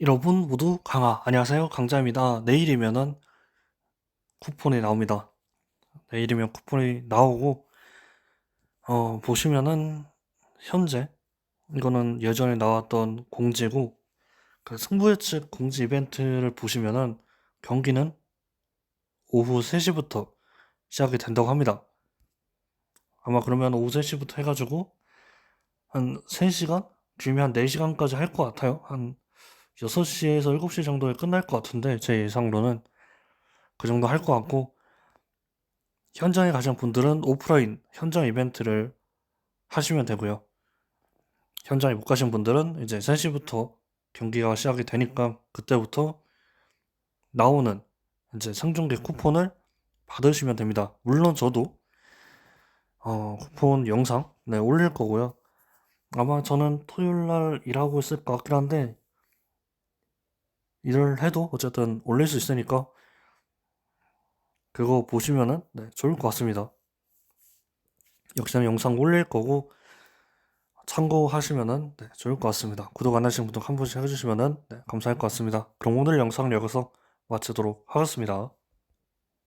여러분 모두 강아 안녕하세요. 강자입니다. 내일이면은 쿠폰이 나옵니다. 내일이면 쿠폰이 나오고 어 보시면은 현재 이거는 예전에 나왔던 공지고 그 승부 예측 공지 이벤트를 보시면은 경기는 오후 3시부터 시작이 된다고 합니다. 아마 그러면 오후 3시부터 해가지고 한 3시간? 길면 한 4시간까지 할 것 같아요. 한 6시에서 7시 정도에 끝날 것 같은데 제 예상으로는 그 정도 할 것 같고 현장에 가신 분들은 오프라인 현장 이벤트를 하시면 되고요. 현장에 못 가신 분들은 이제 3시부터 경기가 시작이 되니까 그때부터 나오는 이제 생중계 쿠폰을 받으시면 됩니다. 물론 저도 어, 쿠폰 영상 네, 올릴 거고요. 아마 저는 토요일 날 일하고 있을 것 같긴 한데 일을 해도 어쨌든 올릴 수 있으니까 그거 보시면은 네, 좋을 것 같습니다. 역시나 영상 올릴 거고 참고하시면은 네, 좋을 것 같습니다. 구독 안 하신 분들 한 번씩 해주시면은 네, 감사할 것 같습니다. 그럼 오늘 영상 여기서 마치도록 하겠습니다.